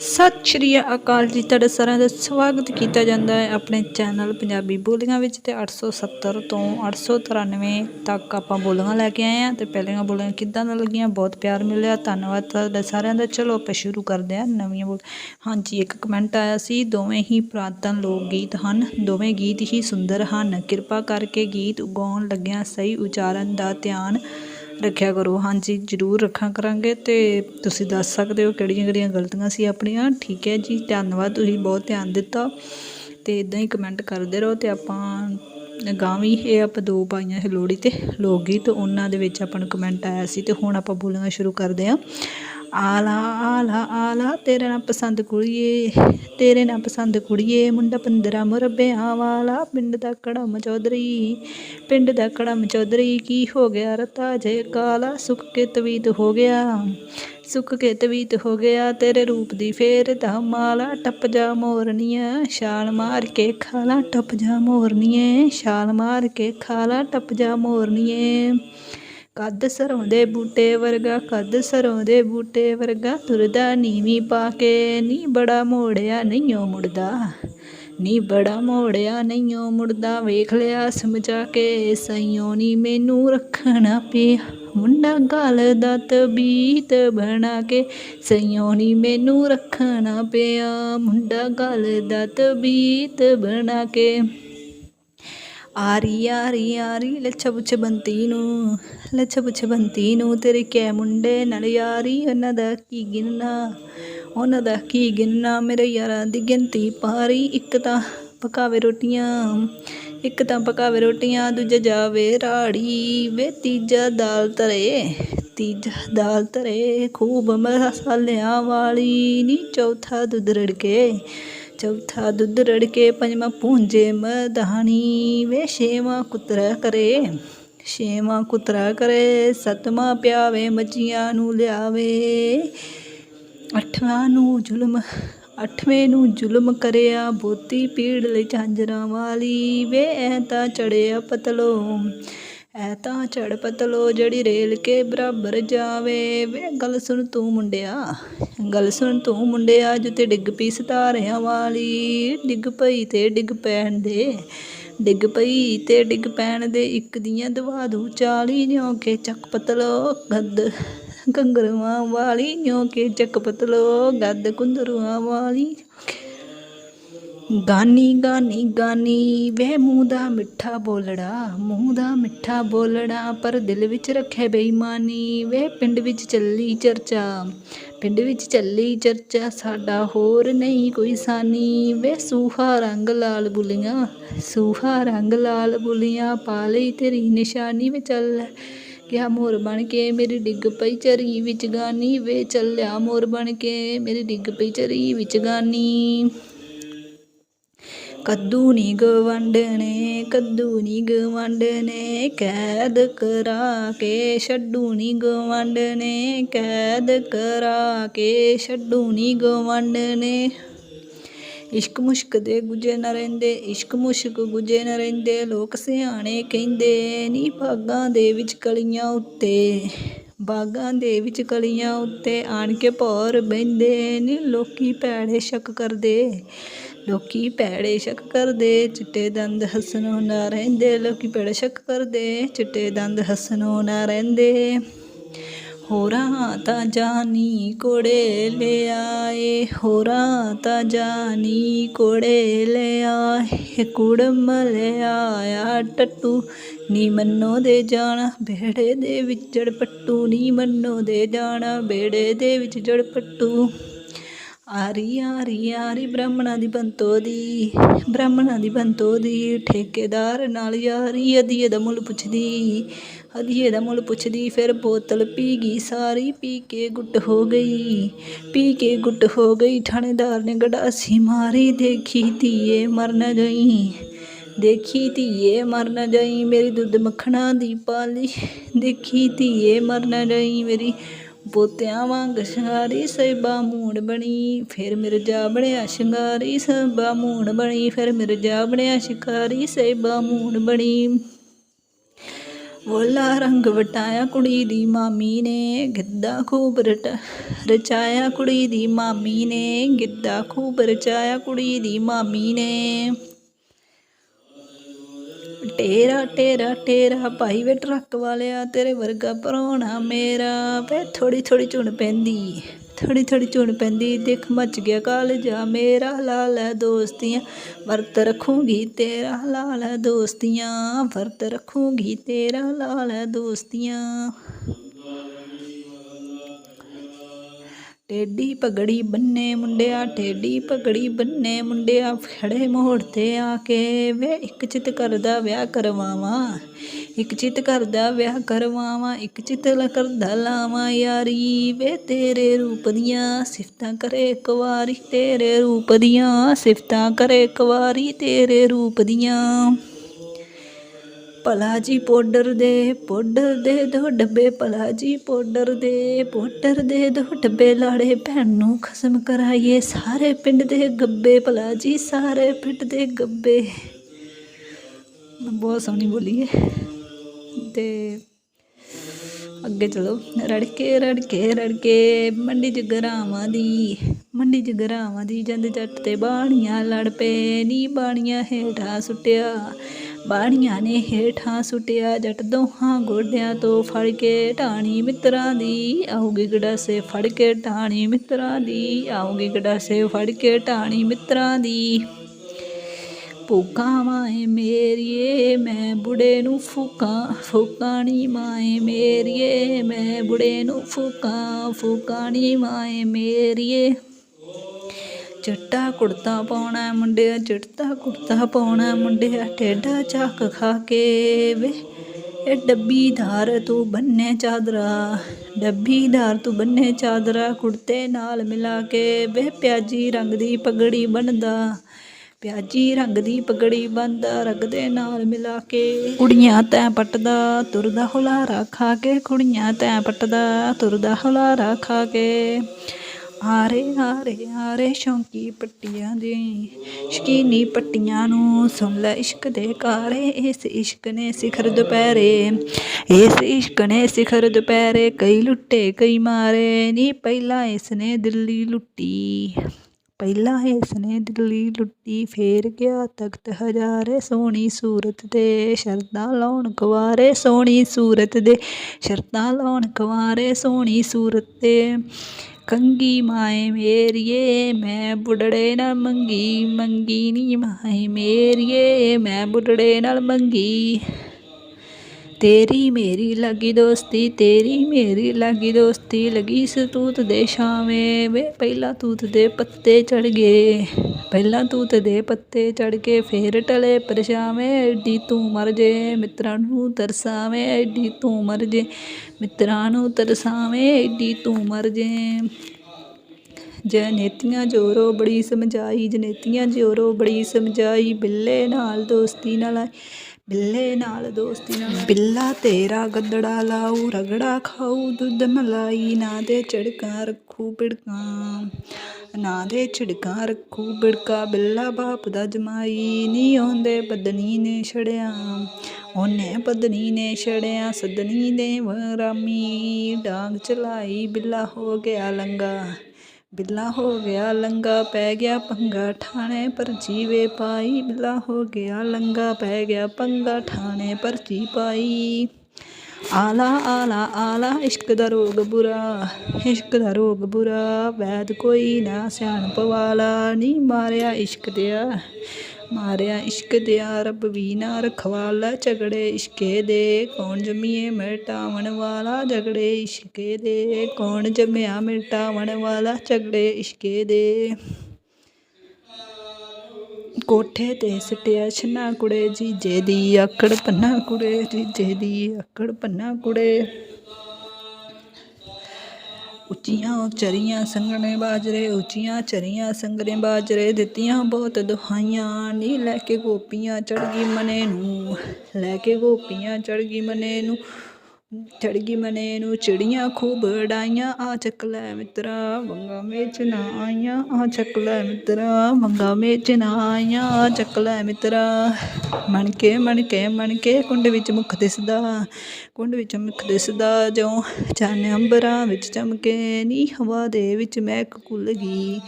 ਸਤਿ ਸ਼੍ਰੀ ਅਕਾਲ ਜੀ। ਤੁਹਾਡਾ ਸਾਰਿਆਂ ਦਾ ਸਵਾਗਤ ਕੀਤਾ ਜਾਂਦਾ ਹੈ ਆਪਣੇ ਚੈਨਲ ਪੰਜਾਬੀ ਬੋਲੀਆਂ ਵਿੱਚ ਤੇ 870 ਤੋਂ 893 ਤੱਕ ਆਪਾਂ ਬੋਲੀਆਂ ਲੈ ਕੇ ਆਏ ਆ ਤੇ ਪਹਿਲੀਆਂ ਬੋਲੀਆਂ ਕਿੱਦਾਂ ਦਾ ਲੱਗੀਆਂ? ਬਹੁਤ ਪਿਆਰ ਮਿਲਿਆ। ਧੰਨਵਾਦ ਤੁਹਾਡਾ ਸਾਰਿਆਂ ਦਾ। ਚਲੋ ਆਪਾਂ ਸ਼ੁਰੂ ਕਰਦੇ ਹਾਂ ਨਵੀਆਂ ਬੋਲ। ਹਾਂਜੀ, ਇੱਕ ਕਮੈਂਟ ਆਇਆ ਸੀ, ਦੋਵੇਂ ਹੀ ਪੁਰਾਤਨ ਲੋਕ ਗੀਤ ਹਨ, ਦੋਵੇਂ ਗੀਤ ਹੀ ਸੁੰਦਰ ਹਨ। ਕਿਰਪਾ ਕਰਕੇ ਗੀਤ ਗਾਉਣ ਲੱਗਿਆਂ ਸਹੀ ਉਚਾਰਨ ਦਾ ਧਿਆਨ ਰੱਖਿਆ ਕਰੋ। ਹਾਂਜੀ, ਜ਼ਰੂਰ ਰੱਖਾਂ ਕਰਾਂਗੇ ਤੇ ਤੁਸੀਂ ਦੱਸ ਸਕਦੇ ਹੋ ਕਿਹੜੀਆਂ ਕਿਹੜੀਆਂ ਗਲਤੀਆਂ ਸੀ ਆਪਣੀਆਂ। ਠੀਕ ਹੈ ਜੀ, ਧੰਨਵਾਦ, ਤੁਸੀਂ ਬਹੁਤ ਧਿਆਨ ਦਿੱਤਾ। ਤੇ ਇਦਾਂ ਹੀ ਕਮੈਂਟ ਕਰਦੇ ਰਹੋ ਤੇ ਆਪਾਂ ਗਾਵੀ ਇਹ ਆਪਾਂ ਦੋ ਪਾਈਆਂ ਸੀ ਲੋਹੜੀ ਤੇ ਲੋਕ ਗੀਤ, ਉਹਨਾਂ ਦੇ ਵਿੱਚ ਆਪਾਂ ਨੂੰ ਕਮੈਂਟ ਆਇਆ ਸੀ ਤੇ ਹੁਣ ਆਪਾਂ ਬੋਲਣਾ ਸ਼ੁਰੂ ਕਰਦੇ ਹਾਂ। ਆਲਾ ਆਲਾ ਆਲਾ, ਤੇਰੇ ਨਾਲ ਪਸੰਦ ਕੁੜੀਏ, ਤੇਰੇ ਨਾਲ ਪਸੰਦ ਕੁੜੀਏ, ਮੁੰਡਾ 15 ਮੁਰੱਬਿਆਂ ਵਾਲਾ, ਪਿੰਡ ਦਾ ਕੜਮ ਚੌਧਰੀ, ਪਿੰਡ ਦਾ ਕੜਮ ਚੌਧਰੀ, ਕੀ ਹੋ ਗਿਆ ਰਤਾ ਜੇ ਕਾਲਾ, ਸੁੱਕ ਕੇ ਤਵੀਤ ਹੋ ਗਿਆ, ਸੁੱਕ ਕੇ ਤਵੀਤ ਹੋ ਗਿਆ, ਤੇਰੇ ਰੂਪ ਦੀ ਫੇਰ ਦਾ ਮਾਲਾ, ਟੱਪ ਜਾ ਮੋਰਨੀਆਂ, ਛਾਲ ਮਾਰ ਕੇ ਖਾਲਾ, ਟੱਪ ਜਾ ਮੋਰਨੀਏ ਛਾਲ ਮਾਰ ਕੇ ਖਾਲਾ, ਟੱਪ ਜਾ ਮੋਰਨੀਏ ਕੱਦ ਸਰੋਂ ਦੇ ਬੂਟੇ ਵਰਗਾ, ਕੱਦ ਸਰੋਂ ਦੇ ਬੂਟੇ ਵਰਗਾ, ਤੁਰਦਾ ਨੀਵੀਂ ਪਾ ਕੇ, ਨੀ ਬੜਾ ਮੋੜਿਆ ਨਹੀਂਓ ਮੁੜਦਾ। ਨੀ ਬੜਾ ਮੋੜਿਆ ਨਹੀਂਓ ਮੁੜਦਾ, ਵੇਖ ਲਿਆ ਸਮਝਾ ਕੇ, ਸਈਓ ਨੀ ਮੈਨੂੰ ਰੱਖਣਾ ਪਿਆ। ਮੁੰਡਾ ਗਾਲ ਦਾ ਤਬੀਤ ਬਣਾ ਕੇ, ਸਈਓ ਨੀ ਮੈਨੂੰ ਰੱਖਣਾ ਪਿਆ। ਮੁੰਡਾ ਗਲ ਦਾ ਤਬੀਤ ਬਣਾ ਕੇ। ਆਰੀ ਆਰੀ ਆਰੀ, ਲੱਛਾ ਪੁੱਛ ਬੰਤੀ ਨੂੰ ਲੱਛਾ ਪੁੱਛ ਬੰਤੀ ਨੂੰ ਤੇਰੇ ਕੈ ਮੁੰਡੇ ਨਾਲ ਯਾਰੀ, ਉਹਨਾਂ ਦਾ ਕੀ ਗਿਣਨਾ, ਉਹਨਾਂ ਦਾ ਕੀ ਗਿਣਨਾ, ਮੇਰੇ ਯਾਰਾਂ ਦੀ ਗਿਣਤੀ ਪਾਰੀ ਇੱਕ ਤਾਂ ਪਕਾਵੇ ਰੋਟੀਆਂ, ਇੱਕ ਤਾਂ ਪਕਾਵੇ ਰੋਟੀਆਂ, ਦੂਜਾ ਜਾਵੇ ਰਾੜੀ, ਵੇ ਤੀਜਾ ਦਾਲ ਧਰੇ, ਤੀਜਾ ਦਾਲ ਧਰੇ, ਖੂਬ ਮਸਾਲਿਆਂ ਵਾਲੀ, ਨੀ ਚੌਥਾ ਦੁੱਧ ਰੜਕੇ ਚੌਥਾ ਦੁੱਧ ਰੜਕੇ ਪੰਜਵਾਂ ਪੂੰਜੇ ਮਧਾਣੀ ਵੇ ਛੇਵਾਂ ਕੁਤਰਾ ਕਰੇ, ਛੇਵਾਂ ਕੁਤਰਾ ਕਰੇ, ਸਤਵਾਂ ਪਿਆਵੇ ਮੱਝੀਆਂ ਨੂੰ ਲਿਆਵੇ, ਅੱਠਵਾਂ ਨੂੰ ਜ਼ੁਲਮ, ਅੱਠਵੇਂ ਨੂੰ ਜ਼ੁਲਮ ਕਰਿਆ, ਬੋਤੀ ਪੀੜ ਲਈ ਝਾਂਜਰਾਂ ਵਾਲੀ ਵੇ ਐ ਤਾਂ ਚੜਿਆ ਪਤਲੋ। ਐ ਤਾਂ ਚੜ ਪਤਲੋ ਜਿਹੜੀ ਰੇਲ ਕੇ ਬਰਾਬਰ ਜਾਵੇ। ਵੇ ਗੱਲ ਸੁਣ ਤੂੰ ਮੁੰਡਿਆ, ਗੱਲ ਸੁਣ ਤੂੰ ਮੁੰਡਿਆ ਜਿੱਤੇ ਡਿੱਗ ਪਈ ਸਤਾਰਿਆਂ ਵਾਲੀ। ਡਿੱਗ ਪਈ ਤੇ ਡਿੱਗ ਪੈਣ ਦੇ, ਡਿੱਗ ਪਈ ਤੇ ਡਿੱਗ ਪੈਣ ਦੇ। ਇੱਕ ਦੀਆਂ ਦਵਾ ਦੂ ਚਾਲੀ ਨਿਉ ਕੇ ਚੱਕ ਪਤਲੋ ਗੱਦ। ਕੰਗਰੂਆਂ ਵਾਲੀ ਨਿਉ ਕੇ ਚੱਕ ਪਤਲੋ ਗੱਦ। ਕੁੰਦਰੂਆਂ ਵਾਲੀ ਗਾਨੀ ਗਾਨੀ ਗਾਨੀ, ਵੇ ਮੂੰਹ ਦਾ ਮਿੱਠਾ ਬੋਲੜਾ, ਮੂੰਹ ਦਾ ਮਿੱਠਾ ਬੋਲੜਾ, ਪਰ ਦਿਲ ਵਿੱਚ ਰੱਖੇ ਬੇਈਮਾਨੀ, ਵੇ ਪਿੰਡ ਵਿੱਚ ਚੱਲੀ ਚਰਚਾ, ਪਿੰਡ ਵਿੱਚ ਚੱਲੀ ਚਰਚਾ, ਸਾਡਾ ਹੋਰ ਨਹੀਂ ਕੋਈ ਸਾਨੀ, ਵੇ ਸੂਹਾ ਰੰਗ ਲਾਲ ਬੁਲੀਆਂ, ਸੂਹਾ ਰੰਗ ਲਾਲ ਬੁਲੀਆਂ, ਪਾ ਲਈ ਤੇਰੀ ਨਿਸ਼ਾਨੀ ਵੇ ਚੱਲ ਕਿਹਾ ਮੋਰ ਬਣ ਕੇ ਮੇਰੀ ਡਿੱਗ ਪਈ ਚਰੀ ਵਿੱਚ ਗਾਨੀ, ਵੇ ਚੱਲਿਆ ਮੋਰ ਬਣ ਕੇ ਮੇਰੀ ਡਿੱਗ ਪਈ ਚਰੀ ਵਿੱਚ ਗਾਨੀ। ਕੱਦੂ ਨੀ ਗਵੰਡਨੇ ਕੱਦੂ ਨੀ ਗਵੰਡਨੇ ਕੈਦ ਕਰਾ ਕੇ ਛੱਡੂ ਨੀ ਗਵੰਡਨੇ ਕੈਦ ਕਰਾ ਕੇ ਛੱਡੂ ਨੀ ਗਵੰਡਨੇ ਇਸ਼ਕ ਮੁਸ਼ਕ ਦੇ ਗੁਜੇ ਨਾ ਰਹਿੰਦੇ, ਇਸ਼ਕ ਮੁਸ਼ਕ ਗੁਜੇ ਨਾ ਰਹਿੰਦੇ, ਲੋਕ ਸਿਆਣੇ ਕਹਿੰਦੇ ਨੀ ਬਾਗਾਂ ਦੇ ਵਿੱਚ ਕਲੀਆਂ ਉੱਤੇ, ਬਾਗਾਂ ਦੇ ਵਿੱਚ ਕਲੀਆਂ ਉੱਤੇ ਆਣ ਕੇ ਭੌਰ ਬਹਿੰਦੇ ਨੀ, ਲੋਕੀ ਭੈੜੇ ਸ਼ੱਕ ਕਰਦੇ। ਲੋਕੀ ਭੈੜੇ ਸ਼ੱਕ ਕਰਦੇ, ਚਿੱਟੇ ਦੰਦ ਹੱਸਣੋਂ ਨਾ ਰਹਿੰਦੇ। ਲੋਕੀ ਭੈੜੇ ਸ਼ੱਕ ਕਰਦੇ, ਚਿੱਟੇ ਦੰਦ ਹੱਸਣੋਂ ਨਾ ਰਹਿੰਦੇ। ਹੋਰਾਂ ਤਾਂ ਜਾਨੀ ਕੋੜੇ ਆਏ, ਹੋਰਾਂ ਤਾਂ ਜਾਨੀ ਕੋੜੇ ਲਿਆਏ ਕੁੜਮ ਲਿਆਇਆ ਟੱਟੂ, ਨੀ ਮੰਨੋ ਦੇ ਜਾਣਾ। ਬੇੜੇ ਦੇ ਵਿੱਚ ਜੜ ਪੱਟੂ, ਨੀ ਮੰਨੋ ਦੇ ਜਾਣਾ। ਬੇੜੇ ਦੇ ਵਿੱਚ ਜੜ ਪੱਟੂ। ਆਰੀ ਆਰੀ ਆਰੀ ਬ੍ਰਾਹਮਣਾਂ ਦੀ ਬੰਤੋ ਦੀ, ਬ੍ਰਾਹਮਣਾਂ ਦੀ ਬੰਤੋ ਦੀ, ਠੇਕੇਦਾਰ ਨਾਲ ਯਾਰੀ, ਅਧੀਏ ਦਾ ਮੁੱਲ ਪੁੱਛਦੀ, ਅਧੀਏ ਦਾ ਮੁੱਲ ਪੁੱਛਦੀ, ਫਿਰ ਬੋਤਲ ਪੀ ਗਈ, ਸਾਰੀ ਪੀ ਕੇ ਗੁੱਟ ਹੋ ਗਈ, ਪੀ ਕੇ ਗੁੱਟ ਹੋ ਗਈ ਥਾਣੇਦਾਰ ਨੇ ਗੜਾਸੀ ਮਾਰੀ, ਦੇਖੀ ਧੀਏ ਮਰ ਨਾ ਗਈ ਦੇਖੀ ਧੀਏ ਮਰ ਨਾ ਜਾਈ, ਮੇਰੀ ਦੁੱਧ ਮੱਖਣਾ ਦੀ ਪਾਲੀ, ਦੇਖੀ ਧੀਏ ਮਰ ਨਾ ਜਾਈ, ਮੇਰੀ ਬੋਤਿਆਂ ਵਾਂਗ ਸ਼ਿੰਗਾਰੀ ਸੇਬਾ ਮੂਣ ਬਣੀ, ਫਿਰ ਮਿਰਜਾ ਬਣਿਆ ਸ਼ਿੰਗਾਰੀ ਸੇਬਾ ਮੂਣ ਬਣੀ, ਫਿਰ ਮਿਰਜਾ ਬਣਿਆ ਸ਼ਿਕਾਰੀ ਸੇਬਾ ਮੂਣ ਬਣੀ। ਵੋਲਾ ਰੰਗ ਵਟਾਇਆ ਕੁੜੀ ਦੀ ਮਾਮੀ ਨੇ, ਗਿੱਧਾ ਖੂਬ ਰਟ, ਰਚਾਇਆ ਕੁੜੀ ਦੀ ਮਾਮੀ ਨੇ, ਗਿੱਧਾ ਖੂਬ ਰਚਾਇਆ ਕੁੜੀ ਦੀ ਮਾਮੀ ਨੇ। ਟੇਰਾ ਟੇਰਾ ਟੇਰਾ ਭਾਈ ਵੇ ਟਰੱਕ ਵਾਲਿਆ, ਤੇਰੇ ਵਰਗਾ ਪਰੋਣਾ ਮੇਰਾ। ਵੇ ਥੋੜੀ ਥੋੜੀ ਚੁਣ ਪੈਂਦੀ ਥੋੜੀ ਥੋੜੀ ਚੁਣ ਪੈਂਦੀ। ਦੇਖ ਮੱਚ ਗਿਆ ਕਾਲਜਾ ਮੇਰਾ, ਲਾਲ ਹੈ ਦੋਸਤੀਆਂ, ਵਰਤ ਰੱਖੂਗੀ ਤੇਰਾ, ਲਾਲ ਹੈ ਦੋਸਤੀਆਂ, ਵਰਤ ਰੱਖੂਗੀ ਤੇਰਾ, ਲਾਲ ਹੈ ਦੋਸਤੀਆਂ। ਟੇਡੀ ਪਗੜੀ ਬੰਨੇ ਮੁੰਡਿਆ ਟੇਡੀ ਪਗੜੀ ਬੰਨੇ ਮੁੰਡਿਆ, ਖੜੇ ਮੋੜ ਤੇ ਆ ਕੇ ਵੇ, ਇੱਕ ਚਿੱਤ ਕਰਦਾ ਵਿਆਹ ਕਰਵਾਵਾਂ, ਇੱਕ ਚਿੱਤ ਕਰਦਾ ਵਿਆਹ ਕਰਵਾਵਾਂ, ਇੱਕ ਚਿੱਤ ਕਰਦਾ ਲਾਵਾਂ ਯਾਰੀ, ਵੇ ਤੇਰੇ ਰੂਪ ਦੀਆਂ ਸਿਫਤਾਂ ਕਰੇ ਇੱਕ ਵਾਰੀ, ਤੇਰੇ ਰੂਪ ਦੀਆਂ ਸਿਫਤਾਂ ਕਰੇ ਇੱਕ ਵਾਰੀ, ਤੇਰੇ ਰੂਪ ਦੀਆਂ ਭਲਾ ਜੀ ਪਾਊਡਰ ਦੇ ਪਾਊਡਰ ਦੇ ਦੋ ਡੱਬੇ ਭਲਾ ਜੀ ਪਾਊਡਰ ਦੇ ਪਾਊਡਰ ਦੇ ਦੋ ਡੱਬੇ ਲਾੜੇ ਭੈਣ ਨੂੰ ਖਸਮ ਕਰਾਈਏ। ਸਾਰੇ ਪਿੰਡ ਦੇ ਗੱਬੇ ਭਲਾ ਜੀ ਸਾਰੇ ਪਿੰਡ ਦੇ ਗੱਬੇ। ਬਹੁਤ ਸੋਹਣੀ ਬੋਲੀ ਹੈ ਤੇ ਅੱਗੇ ਚਲੋ, ਰੜਕੇ ਰੜਕੇ ਰੜਕੇ, ਮੰਡੀ ਜਗਰਾਵਾਂ ਦੀ, ਮੰਡੀ ਜਗਰਾਵਾਂ ਦੀ ਜੰਦ ਜੱਟ ਤੇ ਬਾਣੀਆਂ ਲੜ ਪਏ, ਨੀ ਬਾਣੀਆਂ ਹੇਠਾਂ ਸੁੱਟਿਆ। ਬਾਣੀਆਂ ਨੇ ਹੇਠਾਂ ਸੁੱਟਿਆ, ਜੱਟ ਦੋਹਾਂ ਗੋਡਿਆਂ ਤੋਂ ਫੜ ਕੇ ਢਾਣੀ ਮਿੱਤਰਾਂ ਦੀ ਆਉਗੀ ਗੜਾਸੇ ਫੜ ਕੇ ਢਾਣੀ ਮਿੱਤਰਾਂ ਦੀ ਆਉਗੀ ਗੜਾਸੇ ਫੜ ਕੇ ਢਾਣੀ ਮਿੱਤਰਾਂ ਦੀ। ਫੂਕਾਂ ਮਾਏ ਮੇਰੀਏ, ਮੈਂ ਬੁੜੇ ਨੂੰ ਫੂਕਾਂ, ਫੂਕਾਣੀ ਮਾਏ ਮੇਰੀਏ, ਮੈਂ ਬੁੜੇ ਨੂੰ ਫੂਕਾਂ, ਫੂਕਾਣੀ ਮਾਏ ਮੇਰੀਏ। ਚਿੱਟਾ ਕੁੜਤਾ ਪਾਉਣਾ ਮੁੰਡਿਆ, ਚਿੱਟਾ ਕੁੜਤਾ ਪਾਉਣਾ ਮੁੰਡਿਆ, ਟੇਡਾ ਚੱਕ ਖਾ ਕੇ ਵੇ। ਇਹ ਡੱਬੀਦਾਰ ਤੂੰ ਬੰਨੇ ਚਾਦਰਾ ਡੱਬੀਦਾਰ ਤੂੰ ਬੰਨੇ ਚਾਦਰਾ, ਕੁੜਤੇ ਨਾਲ ਮਿਲਾ ਕੇ ਵੇ। ਪਿਆਜੀ ਰੰਗ ਦੀ ਪਗੜੀ ਬਣਦਾ ਪਿਆਜੀ ਰੰਗ ਦੀ ਪਗੜੀ ਬੰਦਾ ਰੰਗ ਦੇ ਨਾਲ ਮਿਲਾ ਕੇ ਕੁੜੀਆਂ ਤੈਂ ਪੱਟਦਾ, ਤੁਰਦਾ ਹੁਲਾਰਾ ਖਾ ਕੇ, ਕੁੜੀਆਂ ਤੈਂ ਪੱਟਦਾ, ਤੁਰਦਾ ਹੁਲਾਰਾ ਖਾ ਕੇ। ਆਰੇ ਆਰੇ ਆਰੇ ਸ਼ੌਂਕੀ ਪੱਟੀਆਂ ਦੇ। ਸ਼ਕੀਨੀ ਪੱਟੀਆਂ ਨੂੰ ਸੁਣ ਲੈ ਇਸ਼ਕ ਦੇ ਕਾਰੇ। ਇਸ ਇਸ਼ਕ ਨੇ ਸਿਖਰ ਦੁਪਹਿਰੇ, ਇਸ ਇਸ਼ਕ ਨੇ ਸਿਖਰ ਦੁਪਹਿਰੇ ਕਈ ਲੁੱਟੇ, ਕਈ ਮਾਰੇ। ਨੀ ਪਹਿਲਾਂ ਇਸ ਨੇ ਦਿੱਲੀ ਲੁੱਟੀ, ਪਹਿਲਾਂ ਇਸ ਨੇ ਦਿੱਲੀ ਲੁੱਟੀ। ਫੇਰ ਗਿਆ ਤਖਤ ਹਜ਼ਾਰੇ ਸੋਹਣੀ ਸੂਰਤ ਦੇ, ਸ਼ਰਤਾਂ ਲਾਉਣ ਕੁਵਾਰੇ ਸੋਹਣੀ ਸੂਰਤ ਦੇ, ਸ਼ਰਤਾਂ ਲਾਉਣ ਕੁਵਾਰੇ ਸੋਹਣੀ ਸੂਰਤ ਤੇ ਕੰਗੀ ਮਾਏ ਮੇਰੀਏ, ਮੈਂ ਬੁੱਢੜੇ ਨਾਲ ਮੰਗੀ ਮੰਗੀ ਨੀ ਮਾਏ ਮੇਰੀਏ, ਮੈਂ ਬੁੱਢੜੇ ਨਾਲ ਮੰਗੀ। ਤੇਰੀ ਮੇਰੀ ਲੱਗੀ ਦੋਸਤੀ, ਤੇਰੀ ਮੇਰੀ ਲੱਗੀ ਦੋਸਤੀ, ਲੱਗੀ ਸਤੂਤ ਦੇ ਛਾਵੇਂ ਵੇ, ਪਹਿਲਾਂ ਤੂਤ ਦੇ ਪੱਤੇ ਚੜ ਗਏ। ਪਹਿਲਾਂ ਤੂੰ ਤੂਤ ਦੇ ਪੱਤੇ ਚੜ ਕੇ ਫੇਰ ਟਲੇ ਪਰਛਾਵੇਂ ਐਡੀ ਤੂੰ ਮਰ ਜੇ, ਮਿੱਤਰਾਂ ਨੂੰ ਤਰਸਾਵੇਂ ਐਡੀ ਤੂੰ ਮਰ ਜੇ, ਮਿੱਤਰਾਂ ਨੂੰ ਤਰਸਾਵੇਂ ਐਡੀ ਤੂੰ ਮਰ ਜੇ। ਜਨੇਤੀਆਂ ਜੋਰੋ ਬੜੀ ਸਮਝਾਈ, ਜਨੇਤੀਆਂ ਜੋਰੋ ਬੜੀ ਸਮਝਾਈ, ਬਿੱਲੇ ਨਾਲ ਦੋਸਤੀ ਨਾਲ ਆਈ ਬਿੱਲੇ ਨਾਲ ਦੋਸਤੀ ਨਾਲ ਬਿੱਲਾ ਤੇਰਾ ਗੱਦੜਾ ਲਾਊ, ਰਗੜਾ ਖਾਊ, ਦੁੱਧ ਮਲਾਈ, ਨਾ ਦੇ ਝੜਕਾਂ ਰੱਖੂ ਬਿੜਕਾਂ। ਨਾ ਦੇ ਝੜਕਾਂ ਰੱਖੂ ਬਿੜਕਾ, ਬਿੱਲਾ ਬਾਪ ਦਾ ਜਮਾਈ, ਨੀ ਆਉਂਦੇ ਬਦਨੀ ਨੇ ਛੜਿਆ। ਉਹਨੇ ਬਦਨੀ ਨੇ ਛੜਿਆ, ਸਦਨੀ ਨੇ ਵਰਾਮੀ। ਡਾਂਗ ਚਲਾਈ ਬਿੱਲਾ ਹੋ ਗਿਆ ਲੰਗਾ। ਬਿੱਲਾ ਹੋ ਗਿਆ ਲੰਗਾ ਪੈ ਗਿਆ ਪੰਗਾ ਠਾਣੇ ਪਰਚੀ ਵੇ ਪਾਈ। ਬਿੱਲਾ ਹੋ ਗਿਆ ਲੰਗਾ ਪੈ ਗਿਆ ਪੰਗਾ ਠਾਣੇ ਪਰਚੀ ਪਾਈ। ਆਲਾ ਆਲਾ ਆਲਾ, ਇਸ਼ਕ ਦਾ ਰੋਗ ਬੁਰਾ, ਇਸ਼ਕ ਦਾ ਰੋਗ ਬੁਰਾ, ਵੈਦ ਕੋਈ ਨਾ ਸਿਆਣਪ ਵਾਲਾ ਨਹੀਂ ਮਾਰਿਆ ਇਸ਼ਕ ਦਿਆ। ਮਾਰਿਆ, ਇਸ਼ਕ ਦਿਆ, ਰੱਬ ਵੀ ਨਾ ਰਖਵਾਲਾ ਝਗੜੇ ਇਸ਼ਕੇ ਦੇ, ਕੌਣ ਜੰਮੀਏ ਮਿਟਾਵਣ ਵਾਲਾ, ਝਗੜੇ ਇਸ਼ਕੇ ਦੇ, ਕੌਣ ਜੰਮਿਆ ਮਿਟਾਵਣ ਵਾਲਾ, ਝਗੜੇ ਇਸ਼ਕੇ ਦੇ। ਕੋਠੇ ਤੇ ਸਟਿਆ ਛਨਾ ਕੁੜੇ ਜੀਜੇ ਦੀ ਆਕੜ, ਪੰਨਾ ਕੁੜੇ ਜੀਜੇ ਦੀ ਆਕੜ, ਪੰਨਾ ਕੁੜੇ ਉੱਚੀਆਂ ਚਰੀਆਂ ਸੰਗਣੇ ਬਾਜਰੇ, ਉੱਚੀਆਂ ਚਰੀਆਂ ਸੰਗਣੇ ਬਾਜਰੇ, ਦਿੱਤੀਆਂ ਬਹੁਤ ਦੁਹਾਈਆਂ, ਨੀ ਲੈ ਕੇ ਗੋਪੀਆਂ ਚੜ ਗਈ ਮਨੇ ਨੂੰ, ਲੈ ਕੇ ਗੋਪੀਆਂ ਚੜ ਗਈ ਮਨੇ ਨੂੰ। ਚੜਗੀ ਮਨੇ ਨੂੰ ਚਿੜੀਆਂ ਖੂਬ ਉਡਾਈਆਂ ਆ ਚੱਕ ਲੈ ਮਿੱਤਰਾ ਵੰਗਾ ਮੇਚ ਨਾ ਆਈਆਂ। ਆ ਚੱਕ ਲੈ ਮਿੱਤਰਾ ਵੰਗਾ ਮੇਚ ਨਾ ਆਈਆਂ। ਆ ਚੱਕ ਲੈ ਮਿੱਤਰਾ ਮਣ ਕੇ ਮਣ ਕੇ ਮਣ ਕੇ ਕੁੰਡ ਵਿੱਚ ਮੁੱਖ ਦਿਸਦਾ। ਕੁੰਡ ਵਿੱਚ ਮੁੱਖ ਦਿਸਦਾ, ਜਿਉਂ ਚੰਨ ਅੰਬਰਾਂ ਵਿੱਚ ਚਮਕੇ। ਨੀ ਹਵਾ ਦੇ ਵਿੱਚ ਮਹਿਕ ਕੁੱਲ ਗਈ।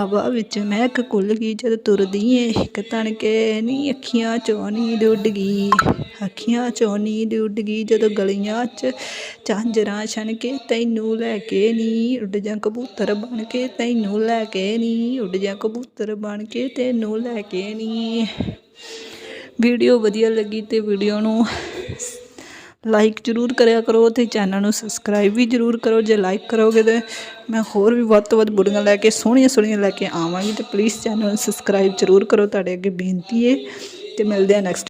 ਹਵਾ ਵਿੱਚ ਮਹਿਕ ਕੁੱਲ ਗਈ ਜਦ ਤੁਰਦੀ ਏ ਇੱਕ ਤਣ ਕੇ ਨੀ ਅੱਖੀਆਂ ਚੋਂ ਨੀਂਦ ਉੱਡ ਗਈ। ਅੱਖੀਆਂ ਚੋਂ ਨੀਂਦ ਉੱਡ ਗਈ ਜਦੋਂ ਗਲੀਆਂ 'ਚ ਝਾਂਜਰਾਂ ਛਣ ਕੇ ਤੈਨੂੰ ਲੈ ਕੇ ਨੀ ਉੱਡ ਜਾ ਕਬੂਤਰ ਬਣ ਕੇ ਤੈਨੂੰ ਲੈ ਕੇ ਨੀ ਉੱਡ ਜਾ ਕਬੂਤਰ ਬਣ ਕੇ ਤੈਨੂੰ ਲੈ ਕੇ ਨੀ। ਵੀਡੀਓ ਵਧੀਆ ਲੱਗੀ ਤੇ ਵੀਡੀਓ ਨੂੰ ਲਾਈਕ ਜ਼ਰੂਰ ਕਰਿਆ ਕਰੋ ਤੇ ਚੈਨਲ ਨੂੰ ਸਬਸਕ੍ਰਾਈਬ ਵੀ ਜ਼ਰੂਰ ਕਰੋ, ਜੇ ਲਾਈਕ ਕਰੋਗੇ ਤੇ ਮੈਂ ਹੋਰ ਵੀ ਵੱਧ ਤੋਂ ਵੱਧ ਬੁੜੀਆਂ ਲੈ ਕੇ, ਸੋਹਣੀਆਂ ਸੋਹਣੀਆਂ ਲੈ ਕੇ ਆਵਾਂਗੀ ਤੇ ਪਲੀਜ਼ ਚੈਨਲ ਨੂੰ ਸਬਸਕ੍ਰਾਈਬ ਜ਼ਰੂਰ ਕਰੋ, ਤੁਹਾਡੇ ਅੱਗੇ ਬੇਨਤੀ ਹੈ ਤੇ ਮਿਲਦੇ ਆ ਨੈਕਸਟ